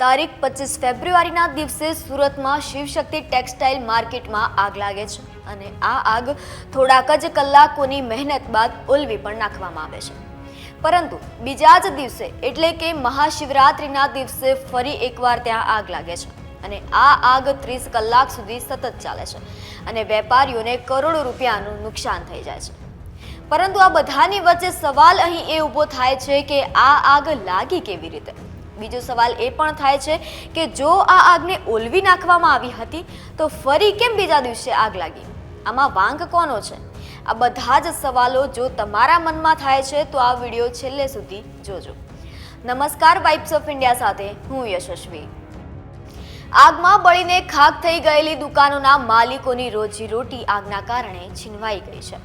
તારીખ પચીસ ફેબ્રુઆરીના દિવસે સુરતમાં શિવશક્તિ ટેક્સટાઇલ માર્કેટમાં આગ લાગે છે અને આ આગ થોડાક જ કલાકોની મહેનત બાદ ઓલવી પણ નાખવામાં આવે છે. પરંતુ બીજા જ દિવસે એટલે કે મહાશિવરાત્રિના દિવસે ફરી એકવાર ત્યાં આગ લાગે છે અને આ આગ ત્રીસ કલાક સુધી સતત ચાલે છે અને વેપારીઓને કરોડો રૂપિયાનું નુકસાન થઈ જાય છે. પરંતુ આ બધાની વચ્ચે સવાલ અહીં એ ઊભો થાય છે કે આ આગ લાગી કેવી રીતે? બીજો સવાલ એ પણ થાય છે કે જો આ આગને ઓલવી નાખવામાં આવી હતી, તો ફરી કેમ બીજા દિવસે આગ લાગી? આમાં વાંક કોનો છે? આ બધા જ સવાલો જો તમારા મનમાં થાય છે, તો આ વીડિયો છેલ્લે સુધી જોજો. નમસ્કાર વાઇબ્સ ઓફ ઇન્ડિયા સાથે હું યશસ્વી. આગમાં બળીને ખાક થઈ ગયેલી દુકાનોના માલિકોની રોજીરોટી આગના કારણે છીનવાઈ ગઈ છે.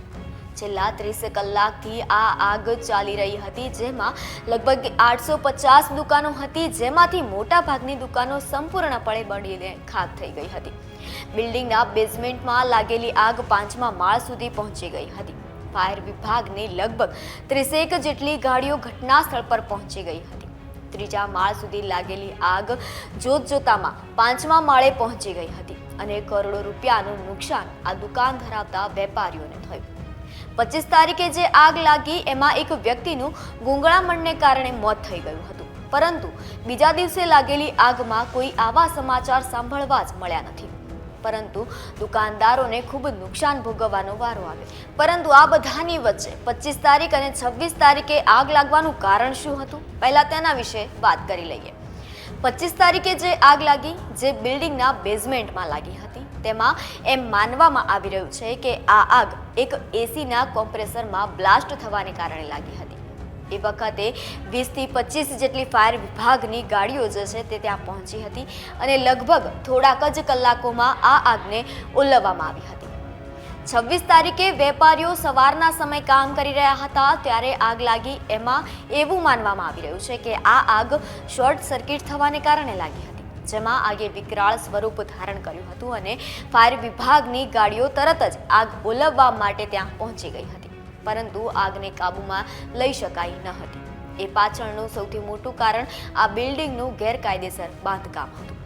છેલ્લા ત્રીસ કલાકથી આ આગ ચાલી રહી હતી, જેમાં લગભગ આઠસો પચાસ દુકાનો હતી, જેમાંથી મોટા ભાગની દુકાનો સંપૂર્ણપણે બળીને ખાક થઈ ગઈ હતી. બિલ્ડિંગના બેઝમેન્ટમાં લાગેલી આગ પાંચમા માળ સુધી પહોંચી ગઈ હતી. ફાયર વિભાગની લગભગ ત્રીસેક જેટલી ગાડીઓ ઘટના સ્થળ પર પહોંચી ગઈ હતી. ત્રીજા માળ સુધી લાગેલી આગ જોત જોતામાં પાંચમા માળે પહોંચી ગઈ હતી અને કરોડો રૂપિયાનું નુકસાન આ દુકાન ધરાવતા વેપારીઓને થયું. પચીસ તારીખે જે આગ લાગી, એમાં એક વ્યક્તિનું ગુંગળામણને કારણે મોત થઈ ગયું હતું. પરંતુ બીજા દિવસે લાગેલી આગમાં કોઈ આવા સમાચાર સાંભળવા જ મળ્યા નથી. પરંતુ દુકાનદારોને ખૂબ નુકસાન ભોગવવાનો વારો આવ્યો. પરંતુ આ બધાની વચ્ચે પચીસ તારીખ અને છવ્વીસ તારીખે આગ લાગવાનું કારણ શું હતું? પહેલાં તેના વિશે વાત કરી લઈએ. પચીસ તારીખે જે આગ લાગી, જે બિલ્ડિંગના બેઝમેન્ટમાં લાગી હતી. તેમાં એમ માનવામાં આવી રહ્યું છે કે આ આગ એક એસીના કોમ્પ્રેસરમાં બ્લાસ્ટ થવાને કારણે લાગી હતી. એ વખતે વીસથી પચીસ જેટલી ફાયર વિભાગની ગાડીઓ જે છે તે ત્યાં પહોંચી હતી અને લગભગ થોડાક જ કલાકોમાં આ આગને ઓલવવામાં આવી હતી. છવ્વીસ તારીખે વેપારીઓ સવારના સમય કામ કરી રહ્યા હતા ત્યારે આગ લાગી, એમાં એવું માનવામાં આવી રહ્યું છે કે આ આગ શોર્ટ સર્કિટ થવાને કારણે લાગી હતી. જેમાં આગે વિકરાળ સ્વરૂપ ધારણ કર્યું હતું અને ફાયર વિભાગની ગાડીઓ તરત જ આગ ઓલવવા માટે ત્યાં પહોંચી ગઈ હતી. પરંતુ આગને કાબૂમાં લઈ શકાઈ ન હતી. એ પાછળનું સૌથી મોટું કારણ આ બિલ્ડિંગનું ગેરકાયદેસર બાંધકામ હતું.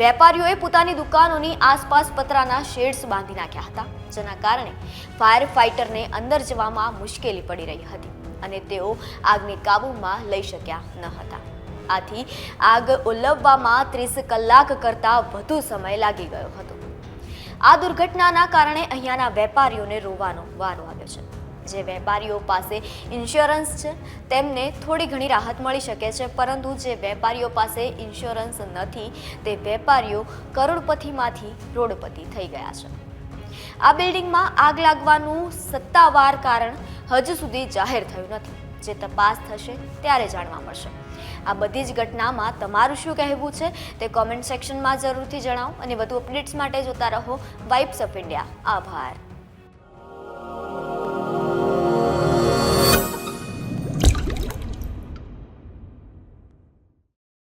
વેપારીઓએ પોતાની દુકાનોની આસપાસ પતરાના શેડ્સ બાંધી નાખ્યા હતા, જેના કારણે ફાયર ફાઇટરને અંદર જવામાં મુશ્કેલી પડી રહી હતી અને તેઓ આગને કાબૂમાં લઈ શક્યા ન હતા. આથી આગ ઓલવવામાં ત્રીસ કલાક કરતાં વધુ સમય લાગી ગયો હતો. આ દુર્ઘટનાના કારણે અહીંયાના વેપારીઓને રોવાનો વારો આવ્યો છે. જે વેપારીઓ પાસે ઇન્સ્યોરન્સ છે, તેમને થોડી ઘણી રાહત મળી શકે છે, પરંતુ જે વેપારીઓ પાસે ઇન્સ્યોરન્સ નથી, તે વેપારીઓ કરોડપતિમાંથી રોડપતિ થઈ ગયા છે. આ બિલ્ડિંગમાં આગ લાગવાનું સત્તાવાર કારણ હજુ સુધી જાહેર થયું નથી. જે તપાસ થશે ત્યારે જાણવા મળશે. આ બધી જ ઘટનામાં તમારું શું કહેવું છે તે કોમેન્ટ સેક્શનમાં જરૂરથી જણાવો અને વધુ અપડેટ્સ માટે જોતા રહો વાઇબ્સ ઓફ ઇન્ડિયા આભાર.